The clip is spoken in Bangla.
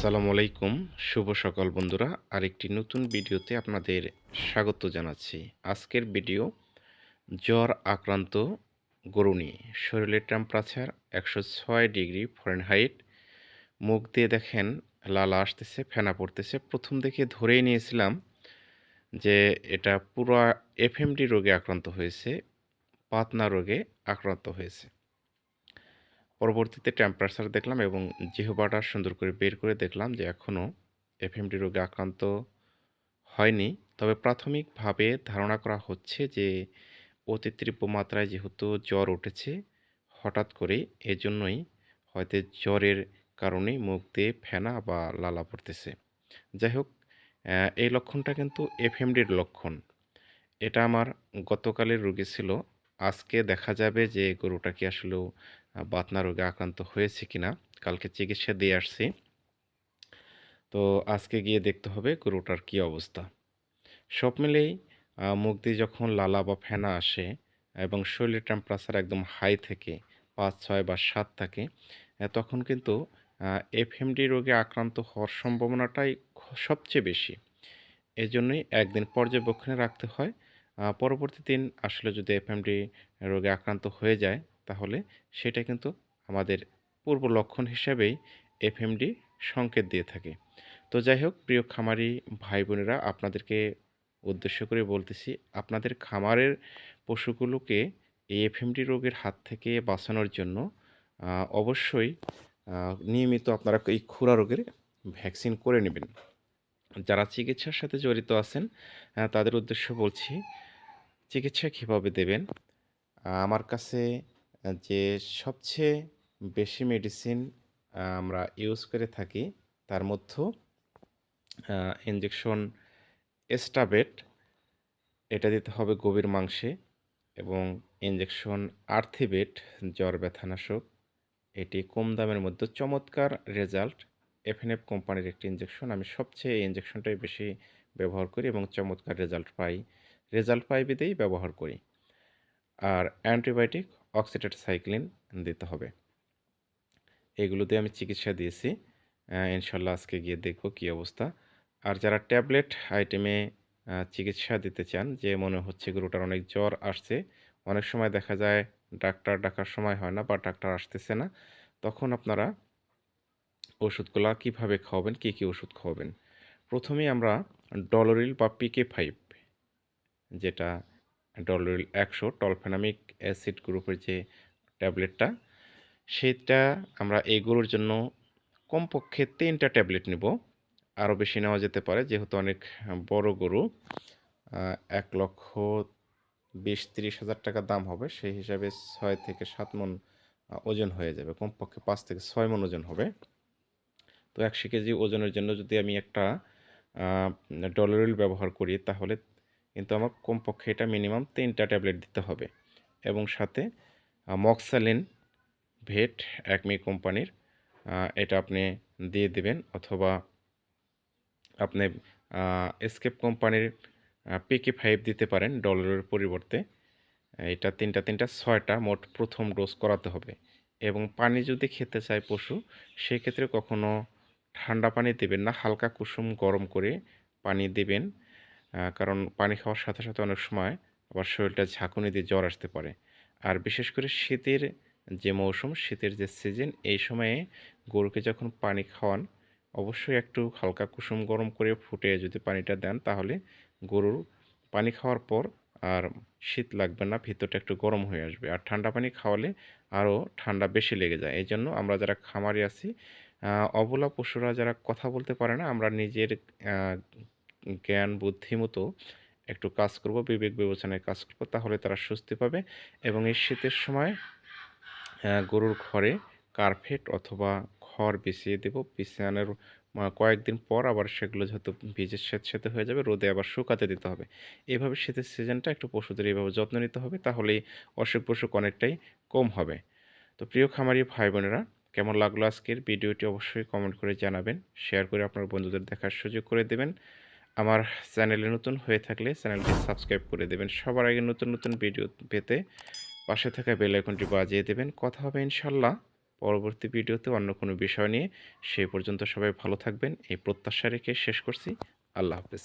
আসসালামু আলাইকুম। শুভ সকাল বন্ধুরা। আরেকটি নতুন ভিডিওতে আপনাদের স্বাগত জানাচ্ছি। আজকের ভিডিও জ্বর আক্রান্ত গরু নিয়ে। শরীরের টেম্পারেচার একশো ছয় ডিগ্রি ফরেনহাইট মুখ দিয়ে দেখেন, লালা আসতেছে, ফেনা পড়তেছে। প্রথম দেখে ধরেই নিয়েছিলাম যে এটা পুরো এফএমডি রোগে আক্রান্ত হয়েছে, পাতনা রোগে আক্রান্ত হয়েছে। পরবর্তীতে টেম্পারেচার দেখলাম এবং জিহবাটা সুন্দর করে বের করে দেখলাম যে এখনও এফএমডি রোগে আক্রান্ত হয়নি। তবে প্রাথমিকভাবে ধারণা করা হচ্ছে যে অতি তীব্র মাত্রায় যেহেতু জ্বর উঠেছে, হঠাৎ করে এজন্যই হয়তো জ্বরের কারণে মুখ দিয়ে ফেনা বা লালা পড়তেছে। যাই হোক এই লক্ষণটা কিন্তু এফএমডির লক্ষণ। এটা আমার গতকালের রোগী ছিল। আজকে দেখা যাবে যে গরুটা কি আসলেও বাতনা রোগে আক্রান্ত হয়েছে কিনা, কালকে চিকিৎসা দিয়ে আসছি। তো আজকে গিয়ে দেখতে হবে গরুটার কি অবস্থা। সব মিলেই মুখ দিয়ে যখন লালা বা ফেনা আসে এবং শরীরের টেম্পারেচার একদম হাই থেকে, পাঁচ, ছয় বা সাত থাকে তখন কিন্তু এফএমডি রোগে আক্রান্ত হওয়ার সম্ভাবনাটাই সবচেয়ে বেশি। এজন্যই একদিন পর্যবেক্ষণে রাখতে হয়। পরবর্তী দিন আসলে যদি এফএমডি রোগে আক্রান্ত হয়ে যায় তাহলে সেটা কিন্তু আমাদের পূর্ব লক্ষণ হিসেবেই এফএমডি সংকেত দিয়ে থাকে। তো যাই হোক প্রিয় খামারি ভাই বোনেরা আপনাদেরকে উদ্দেশ্য করে বলতেছি, আপনাদের খামারের পশুগুলোকে এই এফএমডি রোগের হাত থেকে বাঁচানোর জন্য অবশ্যই নিয়মিত আপনারা এই খুরা রোগের ভ্যাকসিন করে নেবেন। যারা চিকিৎসার সাথে জড়িত আছেন তাদের উদ্দেশ্য বলছি, চিকিৎসা কীভাবে দেবেন? আমার কাছে যে সবচেয়ে বেশি মেডিসিন আমরা ইউজ করে থাকি, তার মধ্যে ইঞ্জেকশন এস্টাবেট এটা দিতে হবে গভীর মাংসে এবং ইঞ্জেকশন আর্থিবেট জ্বর, ব্যথানাশক। এটি কম দামের মধ্যে চমৎকার রেজাল্ট এফএনএফ কোম্পানির একটি ইঞ্জেকশন আমি সবচেয়ে এই ইঞ্জেকশনটাই বেশি ব্যবহার করি এবং চমৎকার রেজাল্ট পাই। রেজাল্ট পাই বিদেই ব্যবহার করি। আর অ্যান্টিবায়োটিক অক্সিডেট সাইক্লিন দিতে হবে। এগুলো দিয়ে আমি চিকিৎসা দিয়েছি। ইনশাল্লাহ আজকে গিয়ে দেখব কী অবস্থা। আর যারা ট্যাবলেট আইটেমে চিকিৎসা দিতে চান, যে মনে হচ্ছে গরুটার অনেক জ্বর আসছে, অনেক সময় দেখা যায় ডাক্তার ডাকার সময় হয় না বা ডাক্তার আসতেছে না, তখন আপনারা ওষুধগুলা কীভাবে খাওয়াবেন, কী কী ওষুধ খাওয়াবেন? প্রথমেই আমরা ডলোরিল বা পিকে ফাইভ, যেটা ডলোরিল একশো টলফেনামিক অ্যাসিড গ্রুপের যে ট্যাবলেটটা, সেটা আমরা এই গরুর জন্য কমপক্ষে তিনটা ট্যাবলেট নেব। আরও বেশি নেওয়া যেতে পারে, যেহেতু অনেক বড় গরু এক লক্ষ বিশ তিরিশ হাজার টাকা দাম হবে। সেই হিসাবে ছয় থেকে সাত মন ওজন হয়ে যাবে, কমপক্ষে পাঁচ থেকে ছয় মন ওজন হবে। তো একশো কেজি ওজনের জন্য যদি আমি একটা ডলোরিল ব্যবহার করি, তাহলে কিন্তু আমার কমপক্ষে এটা মিনিমাম তিনটা ট্যাবলেট দিতে হবে। এবং সাথে মক্সালিন ভেট একমি কোম্পানির এটা আপনি দিয়ে দিবেন অথবা আপনি এসকেপ কোম্পানির পিকে ফাইভ দিতে পারেন ডলারের পরিবর্তে। এটা তিনটা তিনটা, ছয়টা মোট প্রথম ডোজ করাতে হবে। এবং পানি যদি খেতে চায় পশু, সেক্ষেত্রে কখনো ঠান্ডা পানি দেবেন না, হালকা কুসুম গরম করে পানি দেবেন। কারণ পানি খাওয়ার সাথে সাথে অনেক সময় আবার শরীরটা ঝাঁকুনি দিয়ে জ্বর আসতে পারে। আর বিশেষ করে শীতের যে মৌসুম, শীতের যে সিজন এই সময়ে গরুকে যখন পানি খাওয়ান, অবশ্যই একটু হালকা কুসুম গরম করে ফুটে যদি পানিটা দেন, তাহলে গরুর পানি খাওয়ার পর আর শীত লাগবে না, ভিতরটা একটু গরম হয়ে আসবে। আর ঠান্ডা পানি খাওয়ালে আরও ঠান্ডা বেশি লেগে যায়। এই জন্য আমরা যারা খামারি আছি অবলা পশুরা যারা কথা বলতে পারে না, আমরা নিজের জ্ঞান, বুদ্ধি মতো একটু কাজ করব, বিবেক বিবেচনায় কাজ করব, তাহলে তারা স্বস্তি পাবে এবং এই শীতের সময় গরুর ঘরে কার্পেট অথবা খড় বিছিয়ে দেব। বিছানোর কয়েকদিন পর আবার সেগুলো যেহেতু ভিজে স্যাঁতস্যাঁতে হয়ে যাবে, রোদে আবার শুকাতে দিতে হবে। এইভাবে শীতের সিজনটা একটু পশুদের এইভাবে যত্ন নিতে হবে, তাহলেই অসুখ বসুখ অনেকটাই কম হবে। তো প্রিয় খামারি ভাই বোনেরা কেমন লাগল আজকের ভিডিওটি অবশ্যই কমেন্ট করে জানাবেন, শেয়ার করে আপনার বন্ধুদের দেখার সুযোগ করে দেবেন। আমার চ্যানেলে নতুন হয়ে থাকলে চ্যানেলটি সাবস্ক্রাইব করে দেবেন। সবার আগে নতুন নতুন ভিডিও পেতে পাশে থাকা বেল আইকনটি বাজিয়ে দেবেন। কথা হবে ইনশাল্লাহ পরবর্তী ভিডিওতে অন্য কোনো বিষয় নিয়ে সেই পর্যন্ত সবাই ভালো থাকবেন। এই প্রত্যাশা রেখে শেষ করছি। আল্লাহ হাফেজ।